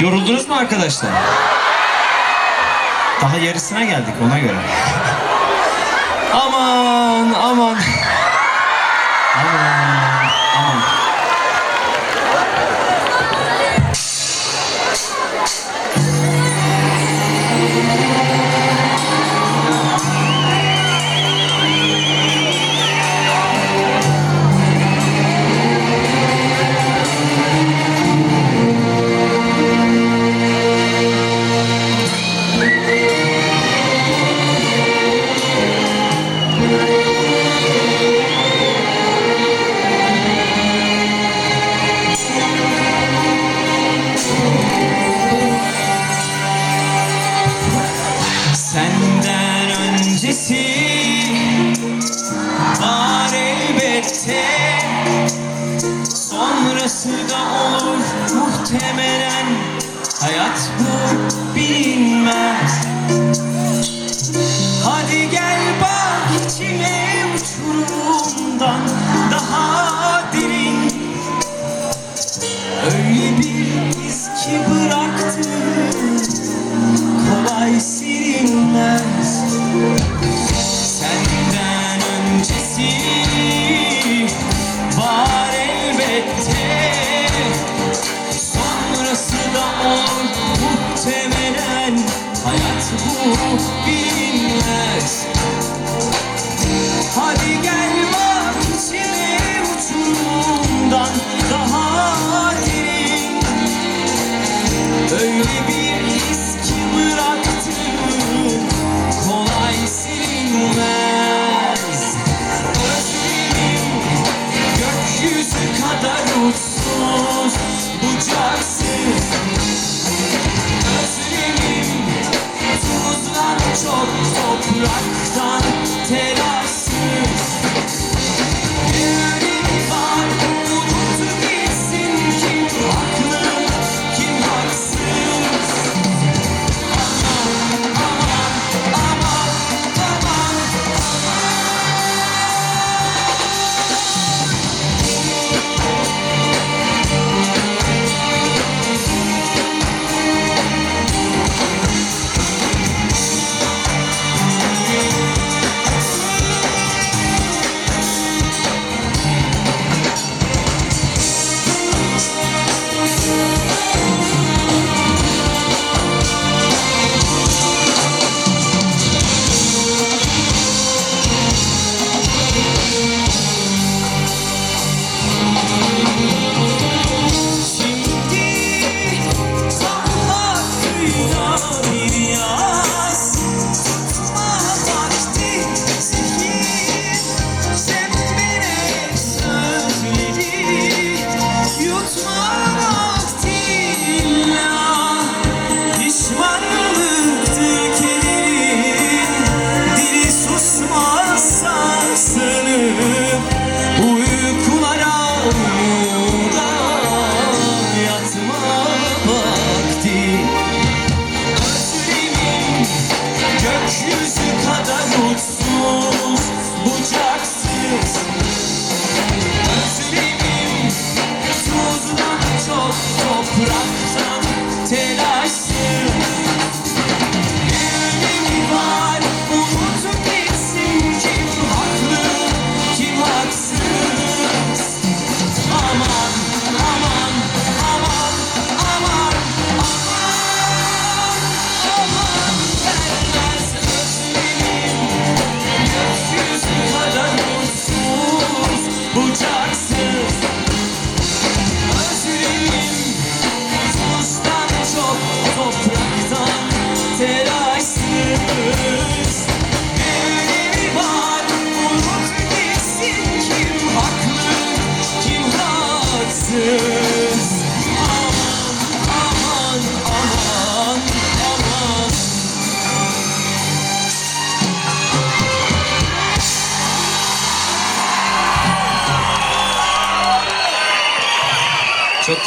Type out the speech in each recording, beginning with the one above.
Yoruldunuz mu arkadaşlar? Daha yarısına geldik ona göre. aman aman. aman. России.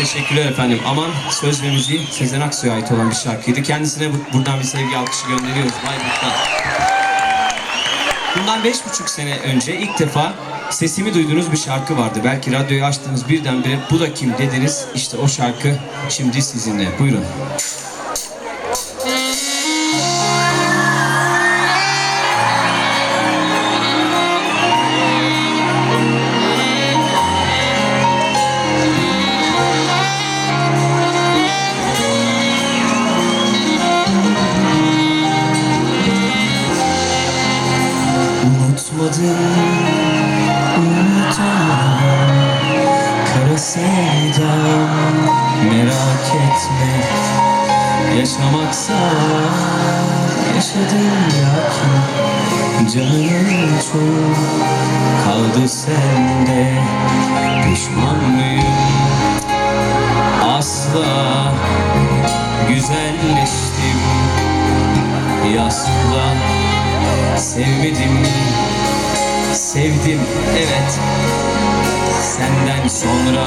Teşekkürler efendim. Aman söz ve müziği Sezen Aksu'ya ait olan bir şarkıydı. Kendisine buradan bir sevgi alkışı gönderiyoruz. Bayburt'tan. Bundan beş buçuk sene önce ilk defa sesimi duyduğunuz bir şarkı vardı. Belki radyoyu açtığınız birdenbire bu da kim dediniz. İşte o şarkı şimdi sizinle. Buyurun. Canımın çok kaldı sende. Pişman mıyım? Asla güzelleştim. Yasla Sevmedim, sevdim evet. Senden sonra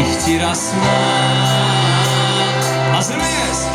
ihtirasla. Hazır mıyız?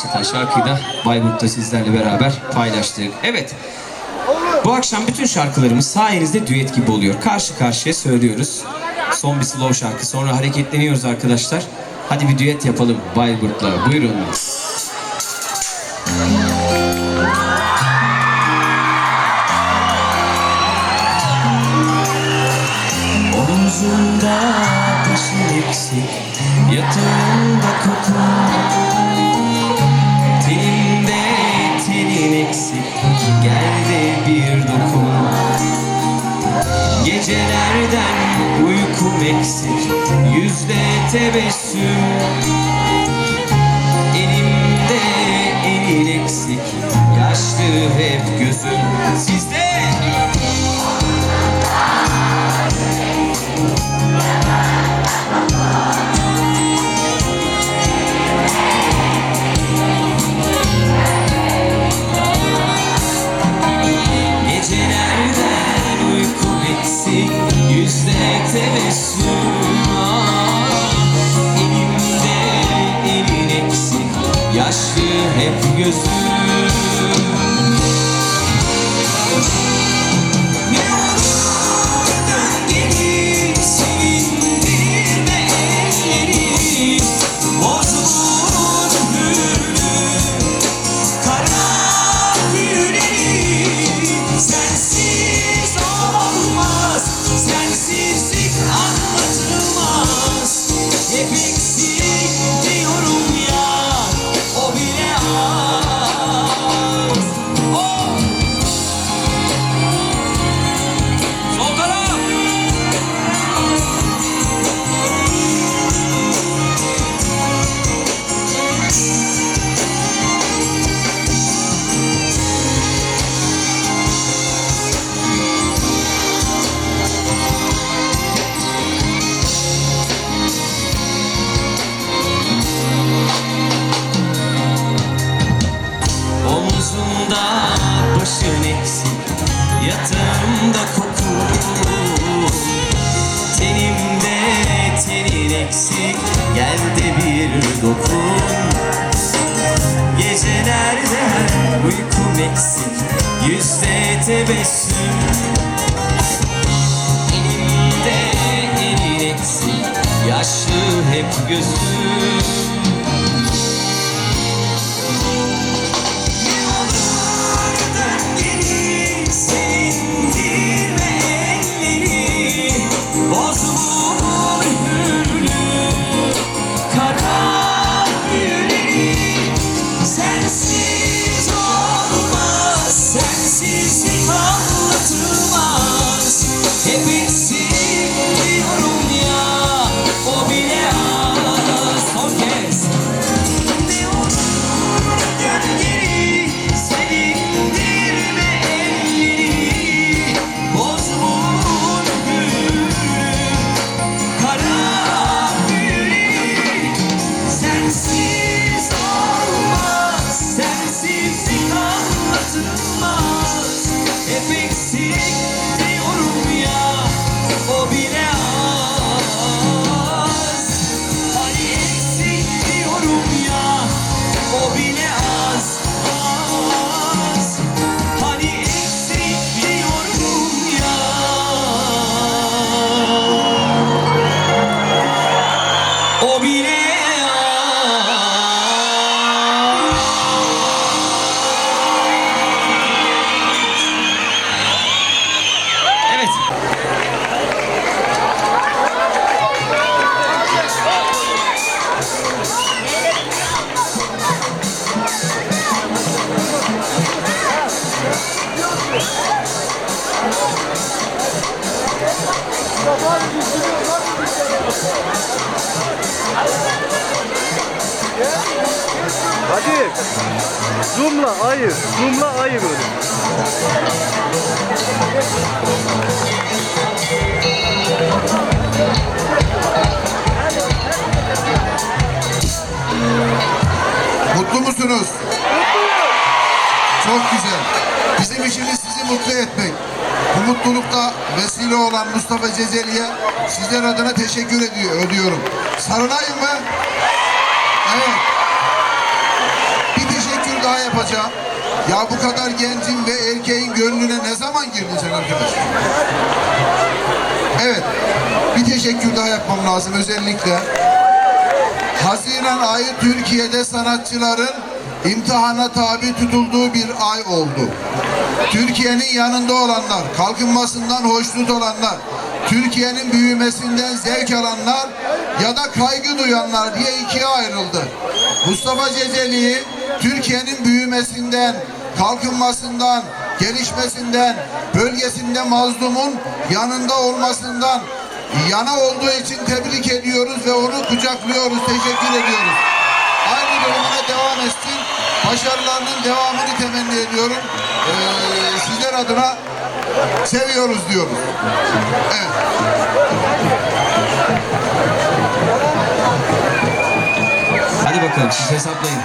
Başlatan şarkıyı da Bayburt'ta sizlerle beraber paylaştık. Evet, bu akşam bütün şarkılarımız sayenizde düet gibi oluyor. Karşı karşıya söylüyoruz. Son bir slow şarkı, sonra hareketleniyoruz arkadaşlar. Hadi bir düet yapalım Bayburt'la. Buyurun. Omzunda taşın eksik Yatağında Gel de bir dokun. Gecelerden uykum eksik Yüzde tebessüm. Elimde elin eksik Yaşlı hep gözüm. Sizde Yaşlı İşimiz sizi mutlu etmek. Bu mutlulukta vesile olan Mustafa Cezeli'ye sizler adına teşekkür ediyor, ödüyorum. Sarılayım mı? Evet. Bir teşekkür daha yapacağım. Ya bu kadar gencin ve erkeğin gönlüne ne zaman girdin sen arkadaş? Evet. Bir teşekkür daha yapmam lazım özellikle. Haziran ayı Türkiye'de sanatçıların imtihana tabi tutulduğu bir ay oldu. Türkiye'nin yanında olanlar, kalkınmasından hoşnut olanlar, Türkiye'nin büyümesinden zevk alanlar ya da kaygı duyanlar diye ikiye ayrıldı. Mustafa Ceceli Türkiye'nin büyümesinden, kalkınmasından, gelişmesinden, bölgesinde mazlumun yanında olmasından yana olduğu için tebrik ediyoruz ve onu kucaklıyoruz, teşekkür ediyoruz. Başarılarının devamını temenni ediyorum. Ee, sizler adına seviyoruz diyoruz. Evet. Hadi bakalım siz hesaplayın.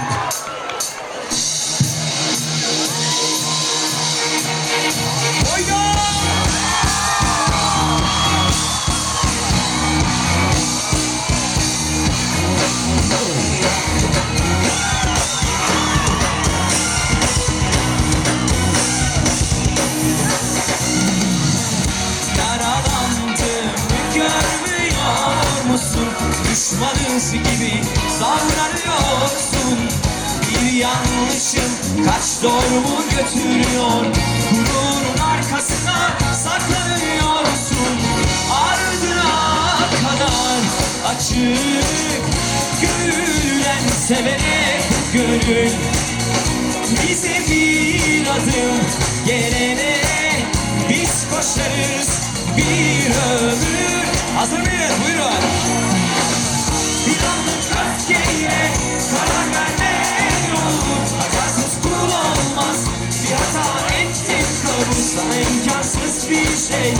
Düşmanız gibi davranıyorsun Bir yanlışım kaç doğrumu götürüyor Gururun arkasına saklanıyorsun Ardına kadar açık Gülen sevene gönül bize bir adım gelene biz koşarız bir ömür. Hazır mıyız? Buyurun. Sana imkansız bir şey.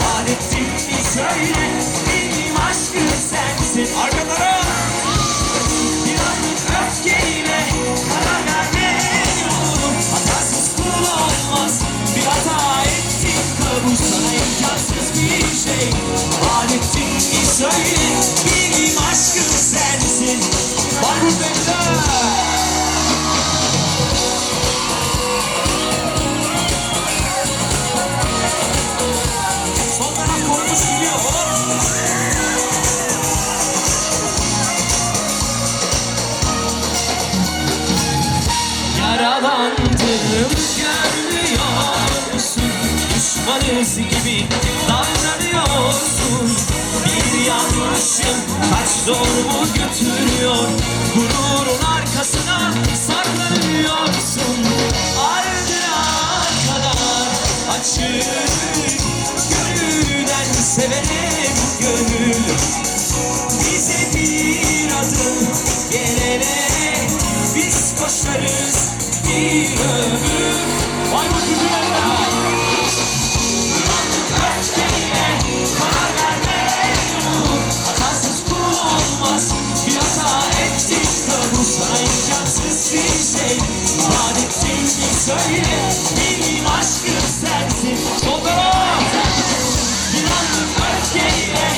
Vaat bir söyle. Benim aşkım sensin. Arkalara düşmanız gibi davranıyorsun. Bir yanlışım kaç doğrumu götürüyor. Gururun arkasına saklanıyorsun. Ardına kadar açık Gönülden severim gönül. Bize bir adım gelene biz koşarız bir ömür. Vay bu söyle Benim aşkım sensin. Bir anlık öfkeyle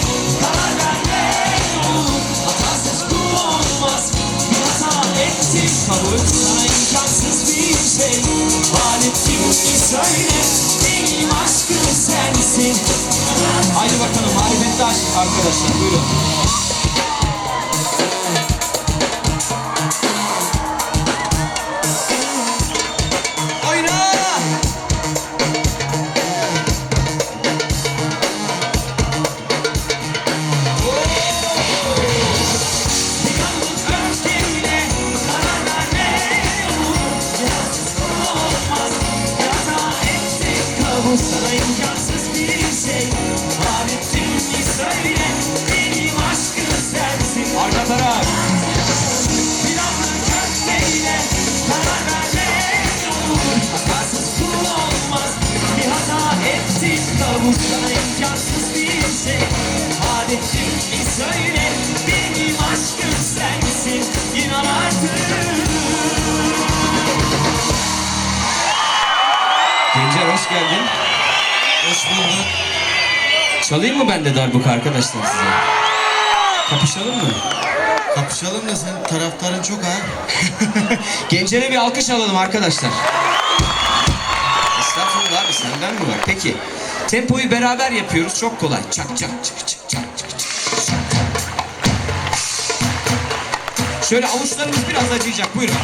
karar verme. Hatasız kul olmaz. Bir hata ettik kabul Sana imkansız bir şey. Vaat ettim söyle Benim aşkım sensin. Haydi bakalım marifetli aşk arkadaşlar buyurun. Çalayım mı ben de darbuka arkadaşlar size? Kapışalım mı? Kapışalım da sen taraftarın çok ha. Gencer'e bir alkış alalım arkadaşlar. Estağfurullah abi senden mi var? Peki. Tempoyu beraber yapıyoruz. Çok kolay. Çak çak çık çak çık çık. şak. Şöyle avuçlarımız biraz acıyacak. Buyurun.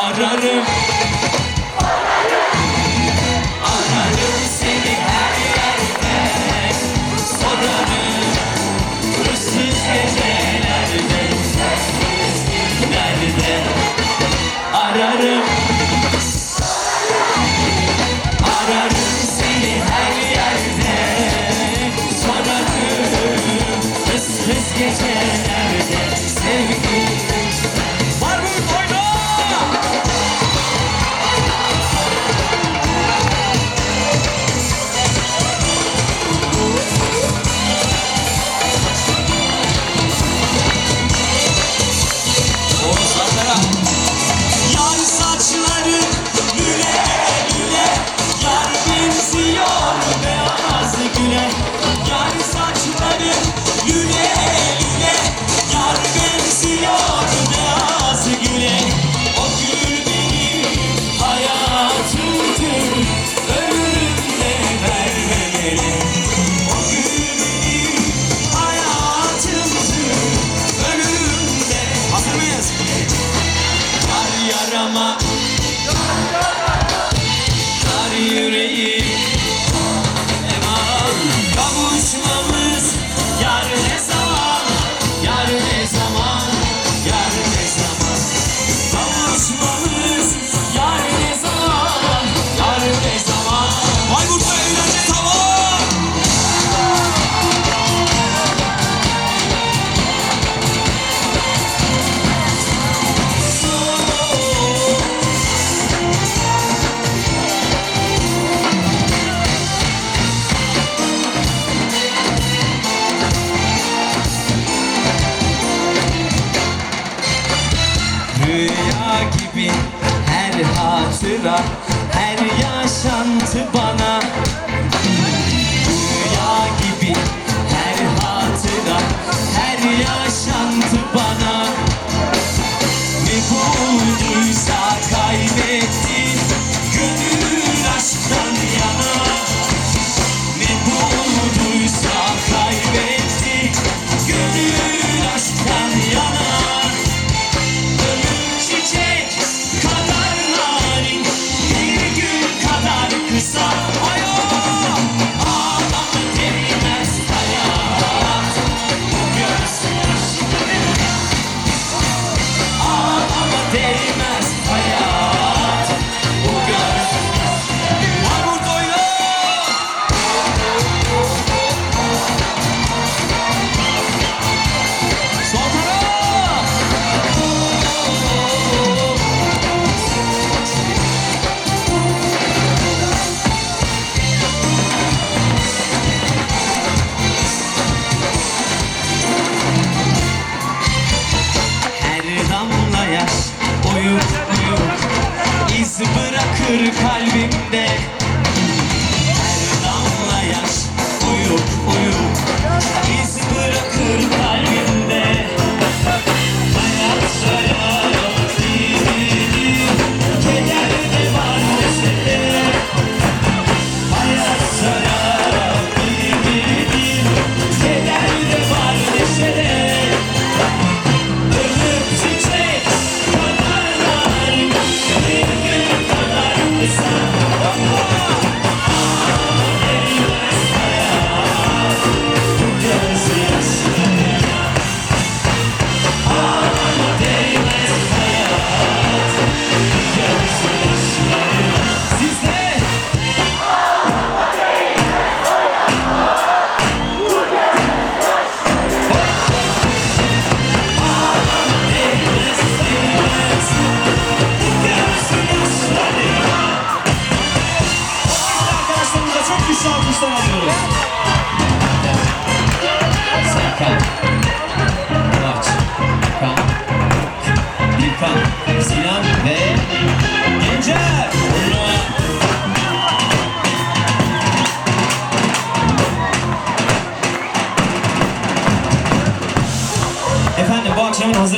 Ararım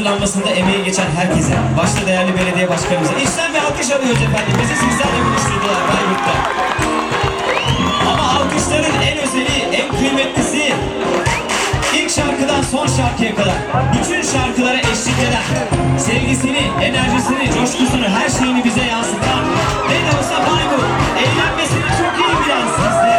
hazırlanmasında emeği geçen herkese, başta değerli belediye başkanımıza içten bir alkış alıyoruz efendim. Bizi sizlerle buluşturdular Bayburt'ta. Ama alkışların en özeli, en kıymetlisi ilk şarkıdan son şarkıya kadar bütün şarkılara eşlik eden, sevgisini, enerjisini, coşkusunu, her şeyini bize yansıtan ne de olsa Bayburt eğlenmesini çok iyi bilen sizler.